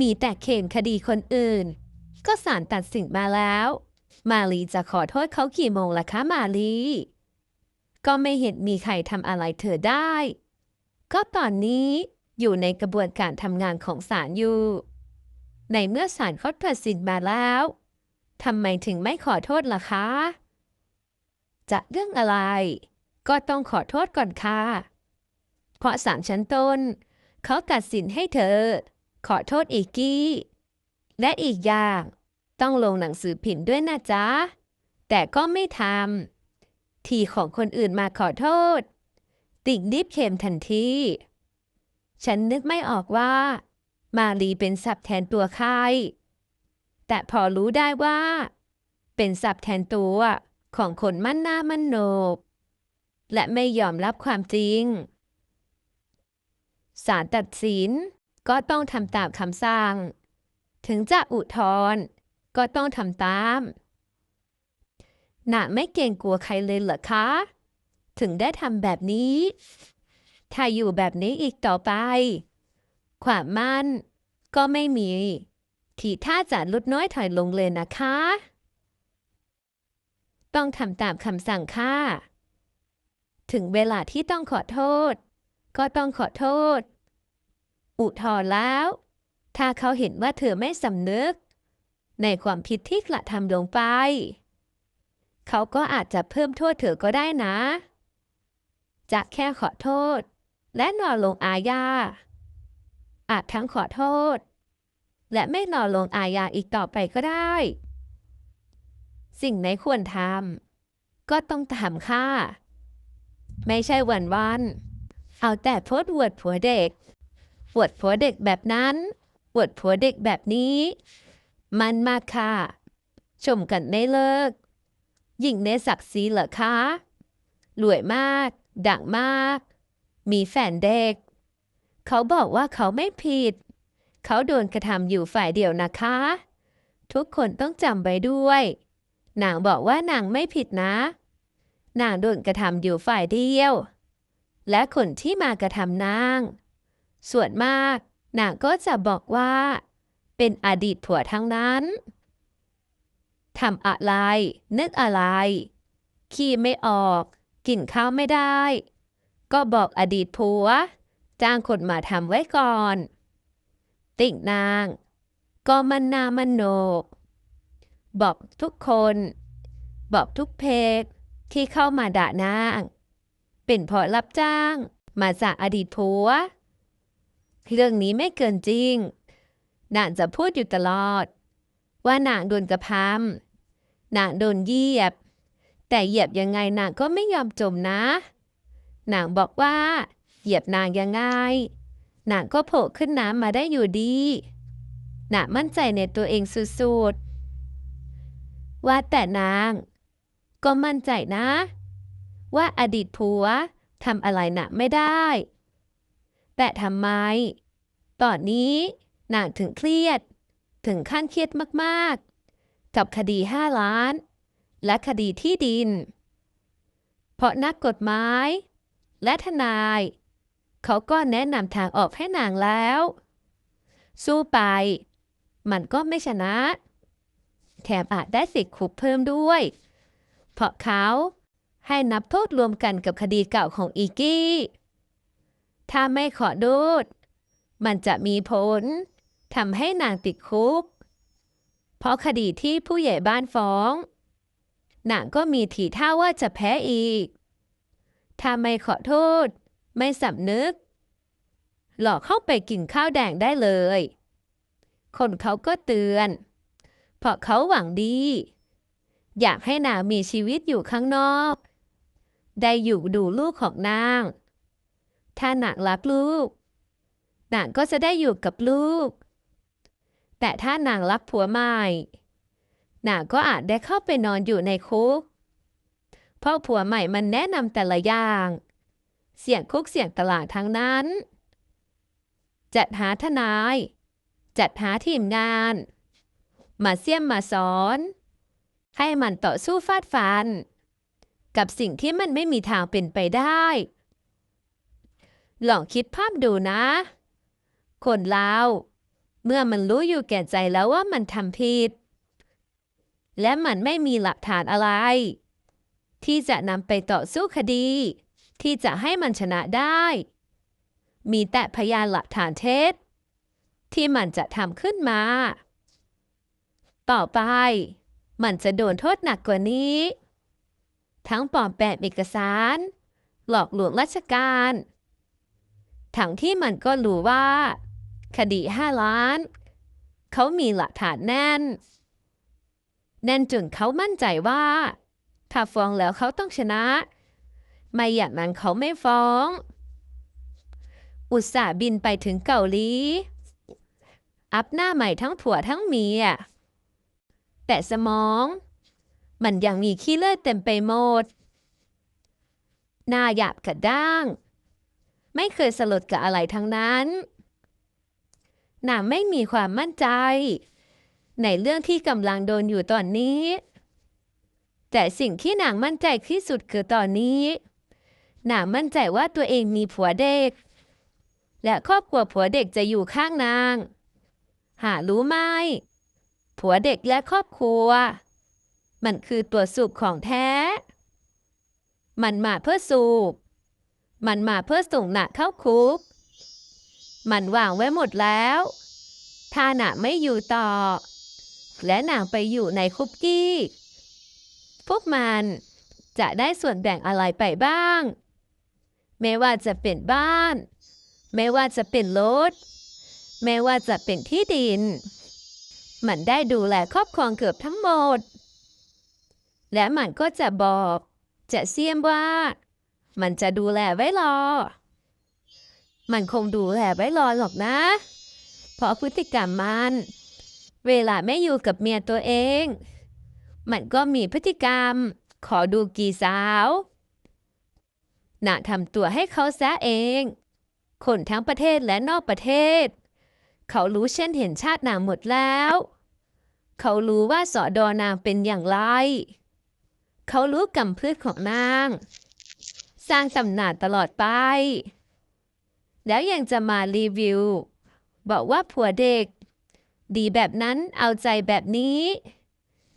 มีแต่เข่นคดีคนอื่น ก็ศาลตัดสินมาแล้ว มาลีจะขอโทษเขากี่โมงล่ะคะมาลี ก็ไม่เห็นมีใครทำอะไรเธอได้ ก็ตอนนี้อยู่ในกระบวนการทำงานของศาลอยู่ ในเมื่อศาลเขาตัดสินมาแล้วทำไมถึงไม่ขอโทษล่ะคะ จะเรื่องอะไร ก็ต้องขอโทษก่อนค่ะ เพราะศาลชั้นต้น เขาตัดสินให้เธอ ขอโทษอีกกี้ และอีกอย่าง ต้องลงหนังสือพิมพ์ด้วยนะจ๊ะ แต่ก็ไม่ทำ ทีของคนอื่นมาขอโทษ ติ่งรีบเข็มทันที ฉันนึกไม่ออกว่า มาลีเป็นศัพท์แทนตัวใคร แต่พอรู้ได้ว่า เป็นศัพท์แทนตัวของคนมั่นหน้ามั่นโนกและไม่ยอมรับความจริงศาลตัดสิน ก็ต้องทำตามคำสั่ง ถึงจะอุทธรณ์ก็ต้องทำตามหนาไม่เกรงกลัวใครเลยเหรอคะ ถึงได้ทำแบบนี้ ถ้าอยู่แบบนี้อีกต่อไป ความมั่นก็ไม่มี ทีท่าจะลดน้อยถอยลงเลยนะคะ ต้องทำตามคำสั่งค่ะ ถึงเวลาที่ต้องขอโทษ ก็ต้องขอโทษ อุทธรแล้ว ถ้าเขาเห็นว่าเธอไม่สำนึก ในความผิดที่กระทำลงไป เขาก็อาจจะเพิ่มโทษเธอก็ได้นะจะแค่ขอโทษ และนอนลงอาญา อาจทั้งขอโทษ และไม่นอนลงอาญาอีกต่อไปก็ได้ สิ่งไหนควรทำก็ต้องทำค่ะ ไม่ใช่วันวัน เอาแต่โพสต์อวดผัวเด็ก อวดผัวเด็กแบบนั้นอวดผัวเด็กแบบนี้ มันมากค่ะ ชมกันไม่เลิกยิ่งในศักดิ์ศรีเหรอคะรวยมาก ดังมาก มีแฟนเด็ก เขาบอกว่าเขาไม่ผิด เขาโดนกระทำอยู่ฝ่ายเดียวนะคะ ทุกคนต้องจำไว้ด้วยนางบอกว่านางไม่ผิดนะ นางโดนกระทำอยู่ฝ่ายเดียว และคนที่มากระทำนาง ส่วนมากนางก็จะบอกว่า เป็นอดีตผัวทั้งนั้นทำอะไร นึกอะไรขี้ไม่ออก กินข้าวไม่ได้ ก็บอกอดีตผัว จ้างคนมาทำไว้ก่อน ติ่งนาง ก็มันนามันโหนกบอกทุกคน บอกทุกเพกที่เข้ามาด่านาง เป็นเพราะรับจ้างมาจากอดีตผัว เรื่องนี้ไม่เกินจริงนางจะพูดอยู่ตลอด ว่านางโดนกระพำนางโดนเหยียบ แต่เหยียบยังไงนางก็ไม่ยอมจมนะนางบอกว่า เหยียบนางยังไงนางก็โผล่ขึ้นน้ำมาได้อยู่ดีนางมั่นใจในตัวเองสุดๆ ว่าแต่นาง ก็มั่นใจนะ ว่าอดีตผัวทำอะไรนักไม่ได้ แต่ทำไม ตอนนี้นางถึงเครียด ถึงขั้นเครียดมากๆ กับคดีห้าล้าน และคดีที่ดิน เพราะนักกฎหมาย และทนาย เขาก็แนะนำทางออกให้นางแล้ว สู้ไป มันก็ไม่ชนะ แถมอาจได้สิทธิ์คุกเพิ่มด้วย เพราะเขาให้นับโทษรวมกันกับคดีเก่าของอีกี้ ถ้าไม่ขอโทษมันจะมีผลทำให้นางติดคุก เพราะคดีที่ผู้ใหญ่บ้านฟ้อง นางก็มีทีท่าว่าจะแพ้อีก ถ้าไม่ขอโทษ ไม่สำนึก หลอกเข้าไปกินข้าวแดงได้เลย คนเขาก็เตือน เพราะเขาหวังดี อยากให้นางมีชีวิตอยู่ข้างนอก ได้อยู่ดูลูกของนาง ถ้านางรักลูกนางก็จะได้อยู่กับลูก แต่ถ้านางรักผัวใหม่นางก็อาจได้เข้าไปนอนอยู่ในคุก เพราะผัวใหม่มันแนะนำแต่ละอย่าง เสี่ยงคุกเสี่ยงตลาดทั้งนั้น จัดหาทนาย จัดหาทีมงาน มาเสี่ยมมาสอน ให้มันต่อสู้ฟาดฟัน กับสิ่งที่มันไม่มีทางเป็นไปได้ ลองคิดภาพดูนะ คนเราเมื่อมันรู้อยู่แก่ใจแล้วว่ามันทำผิด และมันไม่มีหลักฐานอะไร ที่จะนำไปต่อสู้คดี ที่จะให้มันชนะได้ มีแต่พยานหลักฐานเท็จ ที่มันจะทำขึ้นมา ต่อไป มันจะโดนโทษหนักกว่านี้ ทั้งปลอมแปลงเอกสาร หลอกลวงราชการ ทั้งที่มันก็รู้ว่า คดีห้าล้าน เขามีหลักฐานแน่น แน่นจนเขามั่นใจว่า ถ้าฟ้องแล้วเขาต้องชนะ ไม่อย่างนั้นเขาไม่ฟ้อง อุตส่าห์บินไปถึงเกาหลี อัพหน้าใหม่ทั้งผัวทั้งเมีย แต่สมอง มันยังมีขี้เลือดเต็มไปหมดหน้าหยาบกระด้าง ไม่เคยสลดกับอะไรทั้งนั้นหนางไม่มีความมั่นใจ ในเรื่องที่กำลังโดนอยู่ตอนนี้ แต่สิ่งที่นางมั่นใจที่สุดคือตอนนี้นางมั่นใจว่าตัวเองมีผัวเด็ก และครอบครัวผัวเด็กจะอยู่ข้างนาง หารู้ไหมผัวเด็กและครอบครัว มันคือตัวสูบของแท้ มันมาเพื่อสูบ มันมาเพื่อส่งหนักเข้าคุก มันวางไว้หมดแล้วถ้าหนาไม่อยู่ต่อ และนางไปอยู่ในคุกกี้ พวกมันจะได้ส่วนแบ่งอะไรไปบ้าง ไม่ว่าจะเป็นบ้าน ไม่ว่าจะเป็นรถ ไม่ว่าจะเป็นที่ดิน มันได้ดูแลครอบครองเกือบทั้งหมด และมันก็จะบอก จะเสียมว่า มันจะดูแลไว้รอ มันคงดูแลไว้รอหรอกนะ เพราะพฤติกรรมมัน เวลาไม่อยู่กับเมียตัวเอง มันก็มีพฤติกรรม ขอดูกี่สาวน่ะทำตัวให้เขาซะเอง คนทั้งประเทศและนอกประเทศ เขารู้เช่นเห็นชาตินางหมดแล้ว เขารู้ว่าสอดอนางเป็นอย่างไร เขารู้กำพืชของนาง ร้างตำนานตลอดไป แล้วยังจะมารีวิว บอกว่าผัวเด็ก ดีแบบนั้นเอาใจแบบนี้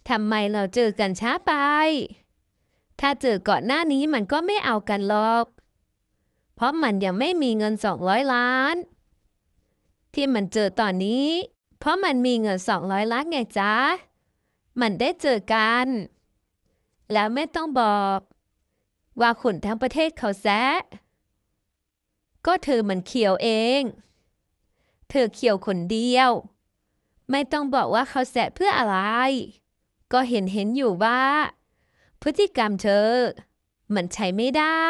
ทำไมเราเจอกันช้าไป ถ้าเจอก่อนหน้านี้มันก็ไม่เอากันหรอก เพราะมันยังไม่มีเงินสองร้อยล้าน ที่มันเจอตอนนี้ เพราะมันมีเงินสองร้อยล้านไงจ๊ะ มันได้เจอกัน แล้วไม่ต้องบอก ว่าคนทั้งประเทศเขาแซะก็เธอมันเขียวเอง เธอเขียวคนเดียว ไม่ต้องบอกว่าเขาแซะเพื่ออะไร ก็เห็นเห็นอยู่ว่า พฤติกรรมเธอ มันใช้ไม่ได้